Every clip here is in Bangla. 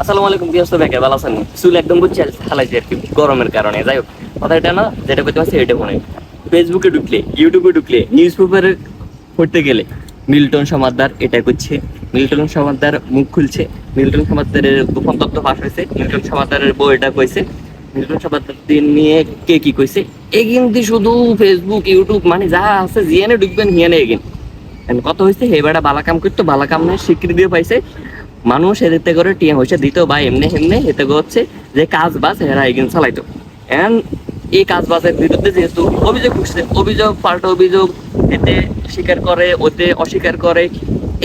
আসসালামু আলাইকুম অবস্থা ব্যাকে ভালো আছেন? চুল একদম বুঝছে হালাইছে আর কি, গরমের কারণে। যাই হোক, কথা এটা না, যেটা করতে পারছি এটা মনে ফেসবুকে ঢুকলে ইউটিউবে ঢুকলে নিউজ পেপারে পড়তে গেলে, মিল্টন সমাদ্দার এটা করছে। মিল্টন সমাদ্দার মুখ খুলছে। মিল্টন সমাদ্দারের গোপন তথ্য ফাঁস হয়েছে। মিল্টন সমাদ্দারের বই এটা কইছে। মিল্টন সমাদ্দার নিয়ে কে কি কইছে? এগিন দি শুধু ফেসবুক ইউটিউব মানে যা আছে জিয়ানে ঢুকবেন হিয়ানে এগিন। কত হয়েছে? হে বেটা বালা কাম করতো বালা কাম না স্বীকৃতিও পাইছে। মানুষ এদিকে করে টিয়া হয়েছে দিত বা এমনি এমনি এতে হচ্ছে যে কাজ বাজ এরা এগিন চালাইতো। এখন এই কাজ বাজের বিরুদ্ধে যেহেতু অভিযোগ উঠছে, অভিযোগ, পাল্টা অভিযোগ, এতে স্বীকার করে, ওতে অস্বীকার করে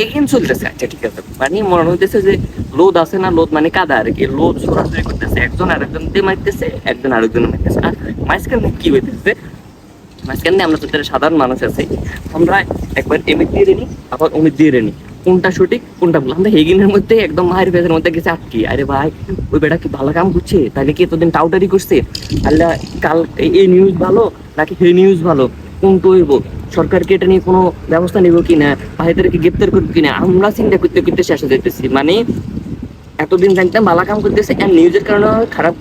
এগিন চলতেছে আচ্ছা ঠিক আছে। মানে মনে হইতেছে যে লোদ আছে না, লোদ মানে কাদা আর কি। লোদ সরাসরি করতেছে, একজন আরেকজন দিয়ে মারতেছে, একজন আরেকজন মারতেছে। আর মাঝখানে কি হইতেছে? মাঝখানে আমরা তো সাধারণ মানুষ আছি, আমরা একবার এমিট দিয়ে রেনি আবার অমিত দিয়ে রেনি কোনটা সঠিক, কোনটা ভুল? আমরা হেগিনের মধ্যে একদম মায়ের পেজের মধ্যে গেছে আটকি। আরে ভাই, ওই বেটা কি ভালো কাম করছে? তাহলে কি এতদিন টাউটারি করছে? আল্লাহ, কাল এই- নিউজ ভালো নাকি সেই নিউজ ভালো? কোনটা হইব? সরকারকে এটা নিয়ে কোনো ব্যবস্থা নিব কিনা? ভাইদেরকে গ্রেপ্তার করব কিনা? আমরা চিন্তা করতে করতে শেষে যেতেছি মানে এতদিন জানতাম ভালো কাম করতেছে আর নিউজের কারণে খারাপ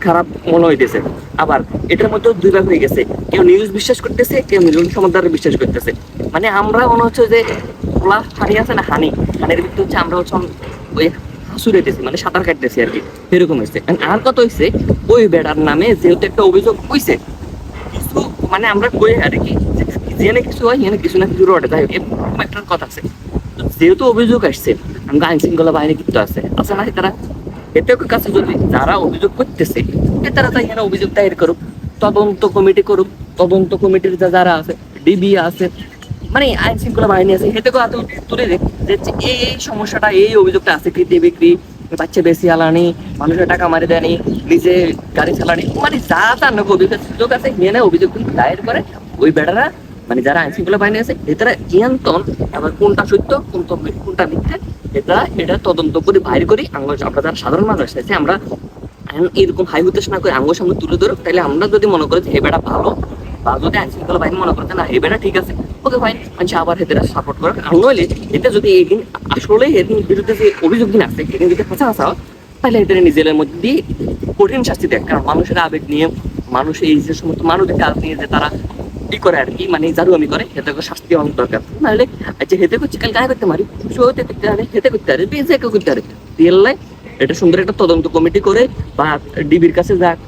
খারাপ মনে হইতেছে। আবার এটার মধ্যে দুই ভাগ হয়ে গেছে। কেউ নিউজ বিশ্বাস করতেছে, কেউ মিলন সমুদ্র বিশ্বাস করতেছে। মানে আমরা মনে হচ্ছে যে খোলা হানি আছে না হানি? হানির ভিতরে হচ্ছে আমরা হচ্ছে ওই হাসুরেতেছি মানে সাঁতার কাটতেছি আর কি। এরকম হয়েছে। আর কত হয়েছে? ওই বেড়ার নামে যেহেতু একটা অভিযোগ হয়েছে কিছু মানে আমরা কই আর কি জেনে কিছু হয় এখানে কিছু না কিছু রটে। যাই এরকম একটা কথা আছে। যেহেতু অভিযোগ আসছে, আমরা আইন শৃঙ্খলা বাহিনী কিন্তু আছে আছে না তারা? এতে কাছে যদি যারা অভিযোগ করতেছে তারা তাই এখানে অভিযোগ দায়ের করুক, তদন্ত কমিটি করুক, তদন্ত কমিটির যা যারা আছে ডিবি আছে মানে আইন শৃঙ্খলা বাহিনী আছে এতে করে হাতে তুলে দেখ যে এই এই সমস্যাটা, এই অভিযোগটা আছে কৃতি বিক্রি বাচ্চা বেশি আলানি মানুষের টাকা মারি দেয়নি, নিজে গাড়ি চালানি মানে যা তার নাকি অভিযোগ সুযোগ আছে, নিয়ে অভিযোগ কিন্তু দায়ের করে। ওই বেটারা মানে যারা আইন শৃঙ্খলা বাহিনী আছে, এটারা নিয়ন্ত্রণ, আবার কোনটা সত্য, কোনটা কোনটা মিথ্যে এটা এটা তদন্ত করে বাইর করি। আমরা যারা সাধারণ মানুষ আছে, আমরা এরকম হাই হতে না করে আঙ্গুর সামনে তুলে ধরো তাহলে আমরা যদি মনে করি যে হে বেটা ভালো, বা যদি আইন শৃঙ্খলা বাহিনী মনে করে না হে বেটা ঠিক আছে ওকে ফাইন মানুষ আবার হেতেরা সাপোর্ট করে। আর নইলে এটা যদি এদিন আসলে এদিন বিরুদ্ধে যে অভিযোগ দিন আছে এদিন যদি হাসা হাসা হয়, তাহলে এদের নিজেদের মধ্যে দিয়ে কঠিন শাস্তি দেয়। কারণ মানুষের আবেগ নিয়ে, মানুষ এই যে সমস্ত মানবিক কাজ নিয়ে যে তারা কি করে আর কি মানে জারু আমি করে হেতে শাস্তি হওয়া দরকার নাহলে আচ্ছা হেতে করছি কাল গায়ে করতে মারি খুশি হতে করতে পারে হেতে করতে পারে বেজে কেউ করতে পারে। রিয়েল এটা সুন্দর একটা তদন্ত কমিটি করে, বা ডিবির কাছে যাক,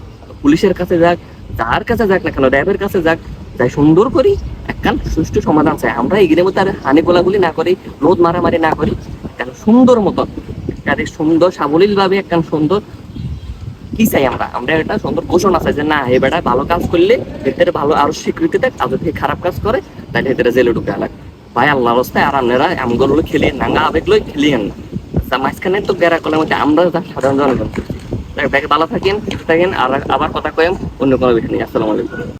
পুলিশের কাছে যাক, যার কাছে যাক না কেন, র্যাবের কাছে যাক, যাই সুন্দর করি একখান সুষ্ঠু সমাধান চাই। আমরা এগিয়ে মতো আর হানি গোলাগুলি না করি, রোদ মারামারি না করি কেন সুন্দর মতন কাজে সুন্দর সাবলীল ভাবে একখান সুন্দর কি চাই আমরা? আমরা একটা সুন্দর ঘোষণা চাই যে, না এ বেটা ভালো কাজ করলে এদের ভালো আরও স্বীকৃতি দেখ, আর যদি খারাপ কাজ করে তাহলে এদের জেলে ঢুকে আলাগ ভাই আল্লাহ রাস্তায় আর আপনারা এমগুলো খেলিয়ে নাঙ্গা আবেগ লই খেলিয়েন না। তা মাঝখানে তো গেরা কলের মধ্যে আমরা সাধারণ জনগণ। করছি ভালো থাকেন থাকেন, আর আবার কথা কয়েম অন্য কোনো বিষয় নেই আসসালামু আলাইকুম।